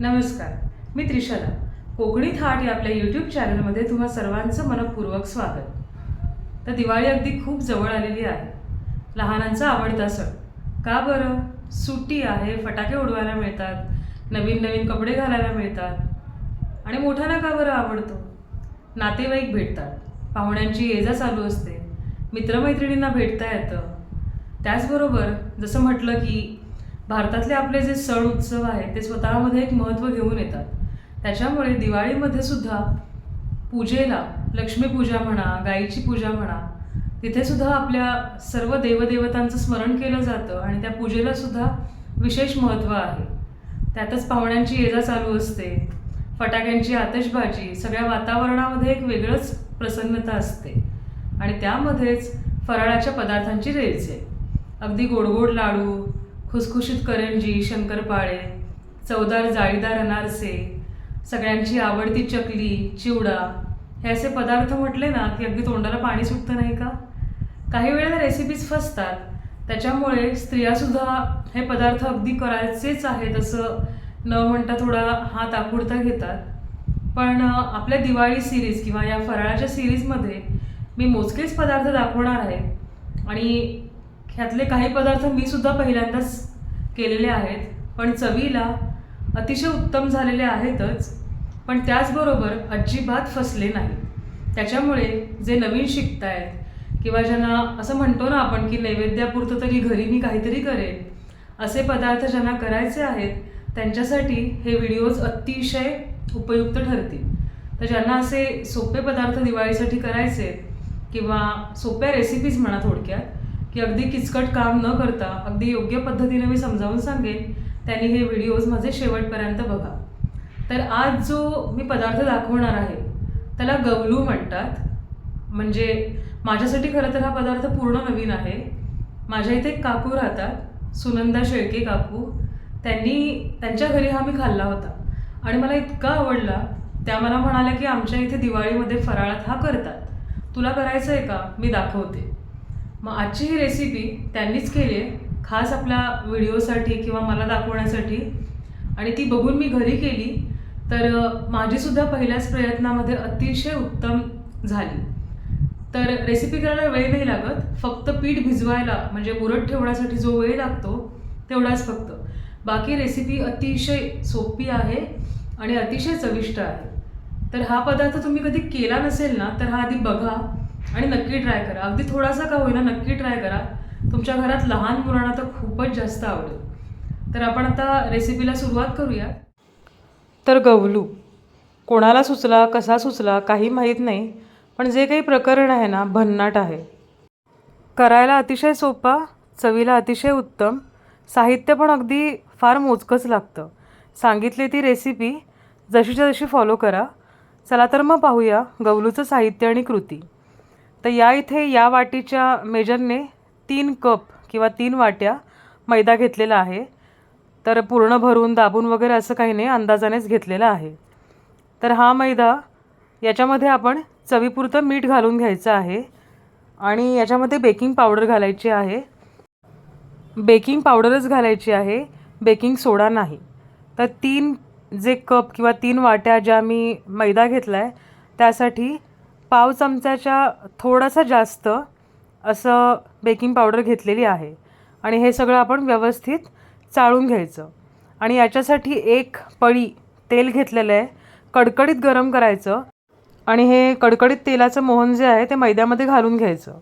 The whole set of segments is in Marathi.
नमस्कार मी त्रिशला. कोकणी थाट या आपल्या यूट्यूब चॅनलमध्ये तुम्हा सर्वांचं मनपूर्वक स्वागत. तर दिवाळी अगदी खूप जवळ आलेली आहे. लहानांचा आवडता सण. का बरं? सुट्टी आहे फटाके उडवायला मिळतात नवीन नवीन कपडे घालायला मिळतात. आणि मोठ्यांना का बरं आवडतो? नातेवाईक भेटतात. पाहुण्यांची येजा चालू असते. मित्रमैत्रिणींना भेटता येतं. त्याचबरोबर जसं म्हटलं की भारतातले आपले जे सण उत्सव आहेत ते स्वतःमध्ये एक महत्त्व घेऊन येतात. त्याच्यामुळे दिवाळीमध्ये सुद्धा पूजेला लक्ष्मीपूजा म्हणा गाईची पूजा म्हणा तिथे सुद्धा आपल्या सर्व देवदेवतांचं स्मरण केलं जातं आणि त्या पूजेला सुद्धा विशेष महत्त्व आहे. त्यातच पाहुण्यांची येजा चालू असते फटाक्यांची आतषबाजी सगळ्या वातावरणामध्ये एक वेगळंच प्रसन्नता असते. आणि त्यामध्येच फराळाच्या पदार्थांची रेलचे अगदी गोडगोड लाडू खुसखुशीत करंजी शंकरपाळे चवदार जाळीदार अनारसे सगळ्यांची आवडती चकली चिवडा हे असे पदार्थ म्हटले ना की अगदी तोंडाला पाणी सुटतं नाही का? काही वेळेला रेसिपीज फसतात. त्याच्यामुळे स्त्रियासुद्धा हे पदार्थ अगदी करायचेच आहेत असं न म्हणता थोडा हात आखुडता घेतात. पण आपल्या दिवाळी सिरीज किंवा या फराळाच्या सिरीजमध्ये मी मोजकेच पदार्थ दाखवणार आहे. आणि ह्यातले काही पदार्थ मी सुद्धा पहिल्यांदाच केलेले आहेत पण चवीला अतिशय उत्तम झालेले आहेतच. पण त्याचबरोबर अजिबात फसले नाही. त्याच्यामुळे जे नवीन शिकतायत किंवा ज्यांना असं म्हणतो ना आपण की नैवेद्यापुरतं तरी घरी मी काहीतरी करेन असे पदार्थ ज्यांना करायचे आहेत त्यांच्यासाठी हे व्हिडिओज अतिशय उपयुक्त ठरतील. तर ज्यांना असे सोपे पदार्थ दिवाळीसाठी करायचे आहेत किंवा सोप्या रेसिपीज म्हणा थोडक्यात की अगदी किचकट काम न करता अगदी योग्य पद्धतीने मी समजावून सांगेन त्यांनी हे व्हिडिओज माझे शेवटपर्यंत बघा. तर आज जो मी पदार्थ दाखवणार आहे त्याला गवलू म्हणतात. म्हणजे माझ्यासाठी खरं तर हा पदार्थ पूर्ण नवीन आहे. माझ्या इथे एक काकू राहतात सुनंदा शेळके काकू. त्यांनी त्यांच्या घरी हा मी खाल्ला होता. आणि मला इतका आवडला त्या मला म्हणाल्या की आमच्या इथे दिवाळीमध्ये फराळात हा करतात. तुला करायचं आहे का? मी दाखवते. मग आजची ही रेसिपी त्यांनीच केली आहे. खास आपल्या व्हिडिओसाठी किंवा मला दाखवण्यासाठी. आणि ती बघून मी घरी केली. तर माझीसुद्धा पहिल्याच प्रयत्नामध्ये अतिशय उत्तम झाली. तर रेसिपी करायला वेळ नाही लागत. फक्त पीठ भिजवायला म्हणजे मुरत ठेवण्यासाठी जो वेळ लागतो तेवढाच फक्त. बाकी रेसिपी अतिशय सोपी आहे आणि अतिशय चविष्ट आहे. तर हा पदार्थ तुम्ही कधी केला नसेल ना तर हा आधी बघा. आणि नक्की ट्राय करा. अगदी थोडासा का होईना नक्की ट्राय करा. तुमच्या घरात लहान मुलांना तर खूपच जास्त आवडेल. तर आपण आता रेसिपीला सुरुवात करूया. तर गवलू. कोणाला सुचला कसा सुचला काही माहीत नाही पण जे काही प्रकरण आहे ना भन्नाट आहे. करायला अतिशय सोपा चवीला अतिशय उत्तम साहित्य पण अगदी फार मोजकंच लागतं. सांगितली ती रेसिपी जशीच्या जशी फॉलो करा. चला तर मग पाहूया गवलूचं साहित्य आणि कृती. तर या इथे या वाटीच्या मेजरने तीन कप किंवा तीन वाट्या मैदा घेतलेला आहे. तर पूर्ण भरून दाबून वगैरे असं काही नाही अंदाजानेच घेतलेला आहे. तर हा मैदा याच्यामध्ये आपण चवीपुरतं मीठ घालून घ्यायचं आहे आणि याच्यामध्ये बेकिंग पावडर घालायची आहे. बेकिंग पावडरच घालायची आहे बेकिंग सोडा नाही. तर तीन जे कप किंवा तीन वाट्या ज्या मी मैदा घेतला आहे त्यासाठी पाव चमच्याच्या थोडंसं जास्त असं बेकिंग पावडर घेतलेली आहे. आणि हे सगळं आपण व्यवस्थित चाळून घ्यायचं. आणि याच्यासाठी एक पळी तेल घेतलेलं आहे. कडकडीत गरम करायचं. आणि हे कडकडीत तेलाचं मोहन जे आहे ते मैद्यामध्ये घालून घ्यायचं.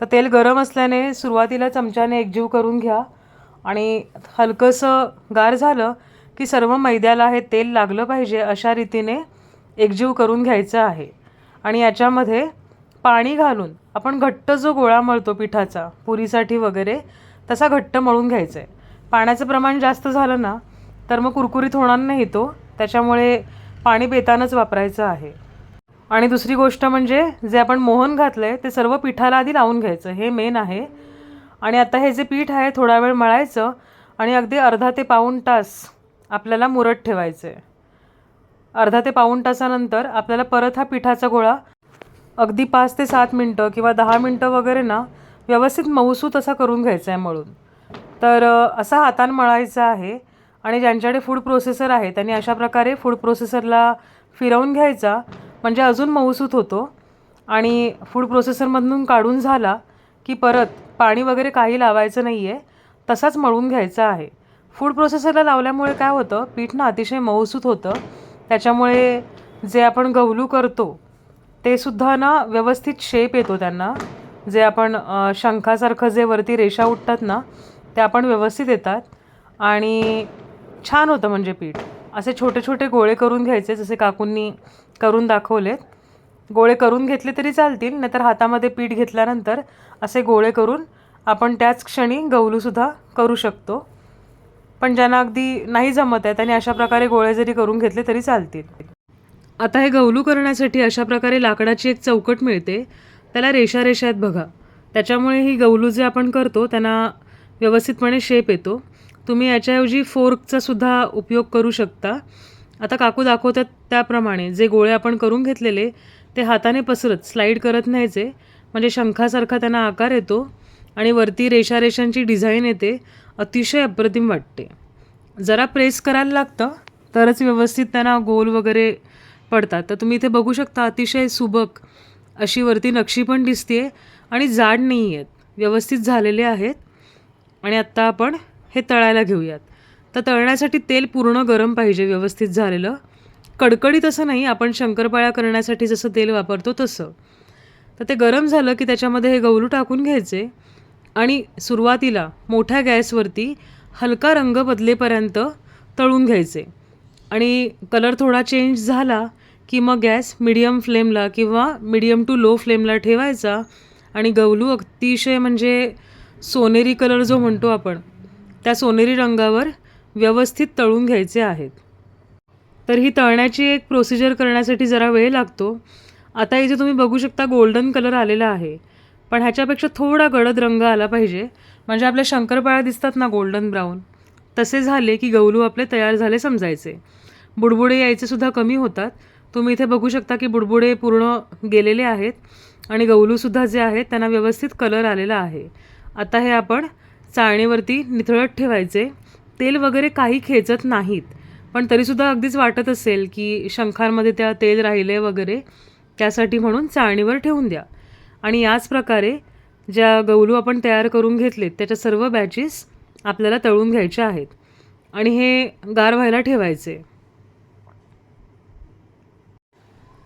तर तेल गरम असल्याने सुरुवातीला चमच्याने एकजीव करून घ्या. आणि हलकंसं गार झालं की सर्व मैद्याला हे तेल लागलं पाहिजे अशा रीतीने एकजीव करून घ्यायचं आहे. आणि याच्यामध्ये पाणी घालून आपण घट्ट जो गोळा मळतो पिठाचा पुरीसाठी वगैरे तसा घट्ट मळून घ्यायचा आहे पाण्याचं प्रमाण जास्त झालं ना तर मग कुरकुरीत होणार नाही तो. त्याच्यामुळे पाणी बेतानच वापरायचं आहे. आणि दुसरी गोष्ट म्हणजे जे आपण मोहन घातलं आहे ते सर्व पिठाला आधी लावून घ्यायचं. हे मेन आहे. आणि आता हे जे पीठ आहे थोडा वेळ मळायचं आणि अगदी अर्धा ते पाऊण तास आपल्याला मुरत ठेवायचं आहे अर्धा ते पाऊण तासानंतर आपल्याला परत हा पिठाचा गोळा अगदी पाच ते सात मिनटं किंवा दहा मिनटं वगैरे ना व्यवस्थित मऊसूत असा करून घ्यायचा आहे मळून तर असा हातान मळायचा आहे आणि ज्यांच्याकडे फूड प्रोसेसर आहे त्यांनी अशा प्रकारे फूड प्रोसेसरला फिरवून घ्यायचा म्हणजे अजून मऊसूत होतो. आणि फूड प्रोसेसरमधून काढून झाला की परत पाणी वगैरे काही लावायचं नाही आहे तसाच मळून घ्यायचा आहे. फूड प्रोसेसरला लावल्यामुळे काय होतं पीठ ना अतिशय मऊसूत होतं. त्याच्यामुळे जे आपण गवलू करतो ते सुद्धा ना व्यवस्थित शेप येतो त्यांना. जे आपण शंखासारखं जे वरती रेषा उठतात ना ते आपण व्यवस्थित येतात. आणि छान होतं म्हणजे पीठ. असे छोटे छोटे गोळे करून घ्यायचे जसे काकूंनी करून दाखवलेत. गोळे करून घेतले तरी चालतील नाहीतर हातामध्ये पीठ घेतल्यानंतर असे गोळे करून आपण त्याच क्षणी गवलूसुद्धा करू शकतो. पण ज्यांना अगदी नाही जमत आहे त्यांनी अशा प्रकारे गोळे जरी करून घेतले तरी चालतील. आता हे गवलू करण्यासाठी अशा प्रकारे लाकडाची एक चौकट मिळते. त्याला रेषा रेषा आहेत बघा. त्याच्यामुळे ही गवलू जे आपण करतो त्यांना व्यवस्थितपणे शेप येतो. तुम्ही याच्याऐवजी फोर्कचा सुद्धा उपयोग करू शकता. आता काकू दाखवतात त्याप्रमाणे जे गोळे आपण करून घेतलेले ते हाताने पसरत स्लाईड करत न्यायचे म्हणजे शंखासारखा त्यांना आकार येतो आणि वरती रेषा रेषांची डिझाईन येते. अतिशय अप्रतिम वाटते. जरा प्रेस करायला लागतं तरच व्यवस्थित त्यांना गोल वगैरे पडतात. तर तुम्ही इथे बघू शकता अतिशय सुबक अशी वरती नक्षी पण दिसते आणि जाड नाही आहेत व्यवस्थित झालेले आहेत. आणि आत्ता आपण हे तळायला घेऊयात. तर तळण्यासाठी तेल पूर्ण गरम पाहिजे व्यवस्थित झालेलं. कडकडीत असं नाही आपण शंकरपाळ्या करण्यासाठी जसं तेल वापरतो तसं. तर ते गरम झालं की त्याच्यामध्ये हे गवलू टाकून घ्यायचे. आणि सुरुवातीला मोठ्या गॅसवरती हलका रंग बदलेपर्यंत तळून घ्यायचे. आणि कलर थोडा चेंज झाला की मग गॅस मिडियम फ्लेमला किंवा मिडियम टू लो फ्लेमला ठेवायचा आणि गवलू अतिशय म्हणजे सोनेरी कलर जो म्हणतो आपण त्या सोनेरी रंगावर व्यवस्थित तळून घ्यायचे आहेत. तर ही तळण्याची एक प्रोसिजर करण्यासाठी जरा वेळ लागतो. आता इथे तुम्ही बघू शकता गोल्डन कलर आलेला आहे. पण ह्याच्यापेक्षा थोडा गडद रंग आला पाहिजे. म्हणजे आपल्या शंकरपाळ्या दिसतात ना गोल्डन ब्राऊन. तसे झाले की गवलू आपले तयार झाले समजायचे. बुडबुडे यायचे सुद्धा कमी होतात. तुम्ही इथे बघू शकता की बुडबुडे पूर्ण गेलेले आहेत आणि गवलूसुद्धा जे आहेत त्यांना व्यवस्थित कलर आलेला आहे. आता हे आपण चाळणीवरती निथळत ठेवायचे. तेल वगैरे काही खेचत नाहीत. पण तरीसुद्धा अगदीच वाटत असेल की शंखांमध्ये त्या तेल राहिले वगैरे त्यासाठी म्हणून चाळणीवर ठेवून द्या. आणि याच प्रकारे ज्या गवलू आपण तयार करून घेतलेत त्याच्या सर्व बॅचेस आपल्याला तळून घ्यायच्या आहेत. आणि हे गार व्हायला ठेवायचे.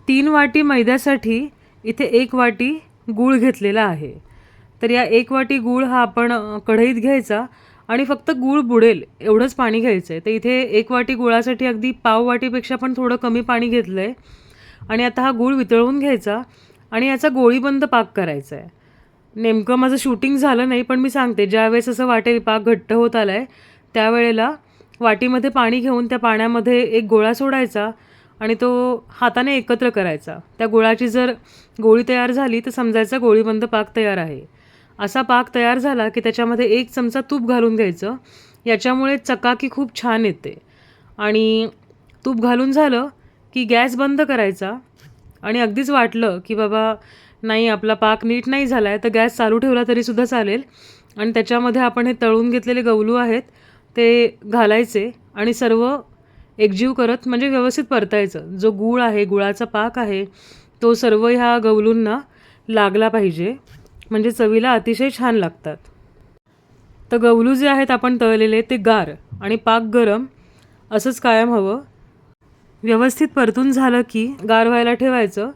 तीन वाटी मैद्यासाठी इथे एक वाटी गूळ घेतलेला आहे. तर या एक वाटी गूळ हा आपण कढईत घ्यायचा आणि फक्त गूळ बुडेल एवढंच पाणी घ्यायचं आहे तर इथे एक वाटी गुळासाठी अगदी पाव वाटीपेक्षा पण थोडं कमी पाणी घेतलं आहे आणि आता हा गूळ वितळवून घ्यायचा आणि याचा गोळीबंद पाक करायचा आहे नेमकं माझं शूटिंग झालं नाही पण मी सांगते ज्यावेळेस असं वाटेल पाक घट्ट होत आला आहे त्यावेळेला वाटीमध्ये पाणी घेऊन त्या पाण्यामध्ये एक गोळा सोडायचा आणि तो हाताने एकत्र करायचा. त्या गोळाची जर गोळी तयार झाली तर समजायचा गोळीबंद पाक तयार आहे. असा पाक तयार झाला की त्याच्यामध्ये एक चमचा तूप घालून घ्यायचं. याच्यामुळे चकाकी खूप छान येते. आणि तूप घालून झालं की गॅस बंद करायचा. आणि अगदीच वाटलं की बाबा नाही आपला पाक नीट नाही झाला आहे तर गॅस चालू ठेवला तरीसुद्धा चालेल. आणि त्याच्यामध्ये आपण हे तळून घेतलेले गवलू आहेत ते घालायचे आणि सर्व एकजीव करत म्हणजे व्यवस्थित परतायचं. जो गूळ आहे गुळाचा पाक आहे तो सर्व ह्या गवलूंना लागला पाहिजे. म्हणजे चवीला अतिशय छान लागतात. तर गवलू जे आहेत आपण तळलेले ते गार आणि पाक गरम असंच कायम हवं. व्यवस्थित परतून झालं की गार व्हायला ठेवायचं.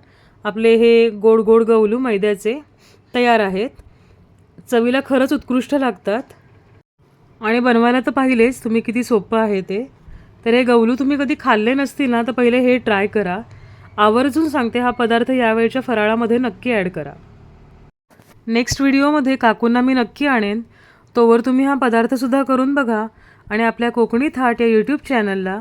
आपले हे गोड गोड गवलू मैद्याचे तयार आहेत. चवीला खरंच उत्कृष्ट लागतात. आणि बनवायला तर पाहिलेच तुम्ही किती सोपं आहे ते. तर हे गवलू तुम्ही कधी खाल्ले नसतील ना तर पहिले हे ट्राय करा. आवर्जून सांगते हा पदार्थ यावेळच्या फराळामध्ये नक्की ॲड करा. नेक्स्ट व्हिडिओमध्ये काकूंना मी नक्की आणेन. तोवर तुम्ही हा पदार्थसुद्धा करून बघा. आणि आपल्या कोकणी थाट या यूट्यूब चॅनलला